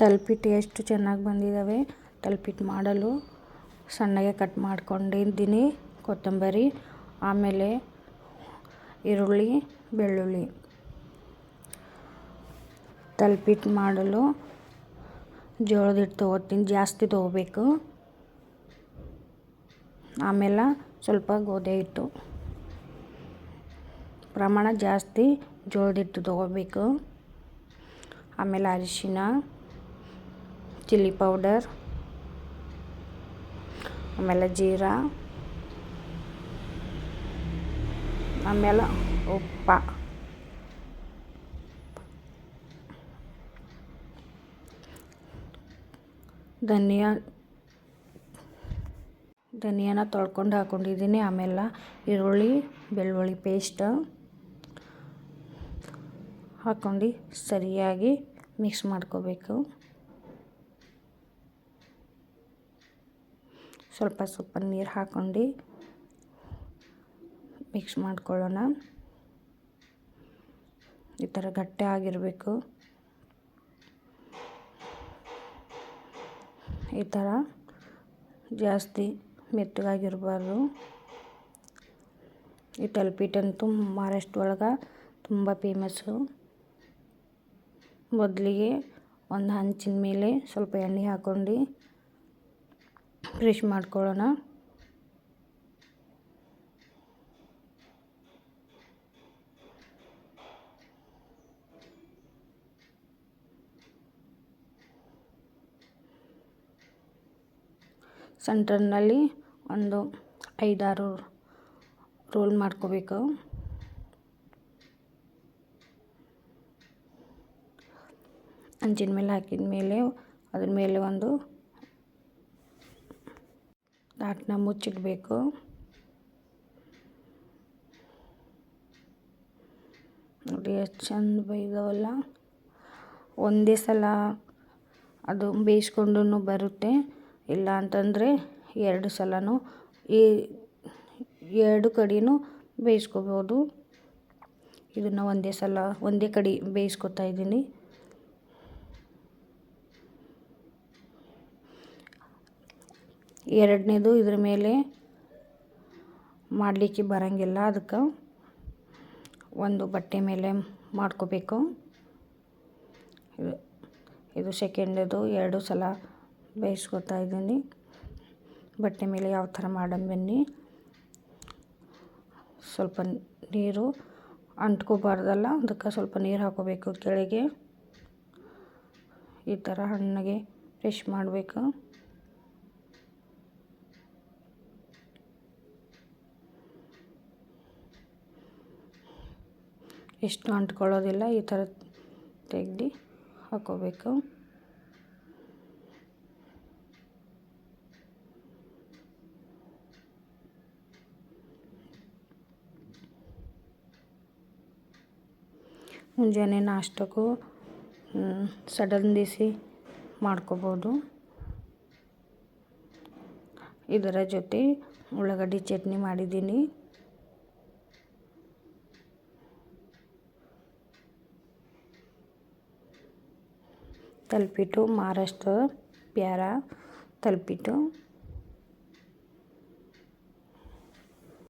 ತಲ್ಪಿಟ್ಟು ಎಷ್ಟು ಚೆನ್ನಾಗಿ ಬಂದಿದ್ದಾವೆ ತಲ್ಪಿಟ್ಟು ಮಾಡಲು ಸಣ್ಣಗೆ ಕಟ್ ಮಾಡ್ಕೊಂಡಿದ್ದೀನಿ ಕೊತ್ತಂಬರಿ, ಆಮೇಲೆ ಈರುಳ್ಳಿ, ಬೆಳ್ಳುಳ್ಳಿ. ತಲ್ಪಿಟ್ಟು ಮಾಡಲು ಜೋಳದ ಹಿಟ್ಟು ತೊಗೋತೀನಿ ಜಾಸ್ತಿ ತೊಗೋಬೇಕು. ಆಮೇಲೆ ಸ್ವಲ್ಪ ಗೋಧಿ ಹಿಟ್ಟು. ಪ್ರಮಾಣ ಜಾಸ್ತಿ ಜೋಳದ ಹಿಟ್ಟು ತೊಗೋಬೇಕು. ಆಮೇಲೆ ಅರಿಶಿನ ಚಿಲ್ಲಿ ಪೌಡರ್, ಆಮೇಲೆ ಜೀರಾ, ಆಮೇಲೆ ಉಪ್ಪ. ಧನಿಯಾ, ಧನಿಯಾನ ತೊಳ್ಕೊಂಡು ಹಾಕ್ಕೊಂಡಿದ್ದೀನಿ ಆಮೇಲೆ ಈರುಳ್ಳಿ, ಬೆಳ್ಳುಳ್ಳಿ ಪೇಸ್ಟ್ ಹಾಕ್ಕೊಂಡು ಸರಿಯಾಗಿ ಮಿಕ್ಸ್ ಮಾಡ್ಕೋಬೇಕು. ಸ್ವಲ್ಪ ಸ್ವಲ್ಪ ನೀರು ಹಾಕ್ಕೊಂಡು ಮಿಕ್ಸ್ ಮಾಡ್ಕೊಳ್ಳೋಣ. ಈ ಥರ ಗಟ್ಟಿ ಆಗಿರಬೇಕು. ಈ ಥರ ಜಾಸ್ತಿ ಮೆತ್ತಗಾಗಿರಬಾರ್ದು. ಈ ತಲ್ಪಿಟ್ಟಂತೂ ಮಹಾರಾಷ್ಟ್ರ ಒಳಗೆ ತುಂಬ ಫೇಮಸ್ಸು ಮೊದಲಿಗೆ ಒಂದು ಹಂಚಿನ ಮೇಲೆ ಸ್ವಲ್ಪ ಎಣ್ಣೆ ಹಾಕ್ಕೊಂಡು ಫ್ರೆಶ್ ಮಾಡ್ಕೊಳ್ಳೋಣ. ಸೆಂಟ್ರನಲ್ಲಿ ಒಂದು ಐದಾರು ರೋಲ್ ಮಾಡ್ಕೋಬೇಕು. ಅಂಚಿನ ಮೇಲೆ ಹಾಕಿದ ಮೇಲೆ ಅದ್ರ ಮೇಲೆ ಒಂದು ದಾಟನ್ನ ಮುಚ್ಚಿಡಬೇಕು. ನೋಡಿ ಎಷ್ಟು ಚಂದ ಬೈದವಲ್ಲ. ಒಂದೇ ಸಲ ಅದು ಬೇಯಿಸ್ಕೊಂಡು ಬರುತ್ತೆ. ಇಲ್ಲ ಅಂತಂದರೆ ಎರಡು ಸಲನೂ ಈ ಎರಡು ಕಡೆಯೂ ಬೇಯಿಸ್ಕೋಬೋದು. ಇದನ್ನು ಒಂದೇ ಸಲ, ಒಂದೇ ಕಡೆ ಬೇಯಿಸ್ಕೊತಾ ಇದ್ದೀನಿ. ಎರಡನೇದು ಇದ್ರ ಮೇಲೆ ಮಾಡಲಿಕ್ಕೆ ಬರೋಂಗಿಲ್ಲ ಅದಕ್ಕೆ ಒಂದು ಬಟ್ಟೆ ಮೇಲೆ ಮಾಡ್ಕೋಬೇಕು. ಇದು ಸೆಕೆಂಡದು ಎರಡು ಸಲ ಬೇಯಿಸ್ಕೊತಾ ಇದ್ದೀನಿ. ಬಟ್ಟೆ ಮೇಲೆ ಯಾವ ಥರ ಬನ್ನಿ. ಸ್ವಲ್ಪ ನೀರು ಅಂಟ್ಕೋಬಾರ್ದಲ್ಲ, ಅದಕ್ಕೆ ಸ್ವಲ್ಪ ನೀರು ಹಾಕೋಬೇಕು ಕೆಳಗೆ. ಈ ಥರ ಹಣ್ಣಗೆ ಫ್ರೆಶ್ ಮಾಡಬೇಕು. ಎಷ್ಟು ಅಂಟ್ಕೊಳ್ಳೋದಿಲ್ಲ, ಈ ಥರ ತೆಗ್ದು ಹಾಕೋಬೇಕು. ಮುಂಜಾನೆ ನಾಷ್ಟಕ್ಕೂ ಸಡನ್ ದಿಸಿ ಮಾಡ್ಕೋಬೋದು. ಇದರ ಜೊತೆ ಉಳ್ಳಾಗಡ್ಡಿ ಚಟ್ನಿ ಮಾಡಿದ್ದೀನಿ. ತಲುಪಿಟ್ಟು ಮಹಾರಾಷ್ಟ್ರ ಪ್ಯಾರ ತಲುಪಿಟ್ಟು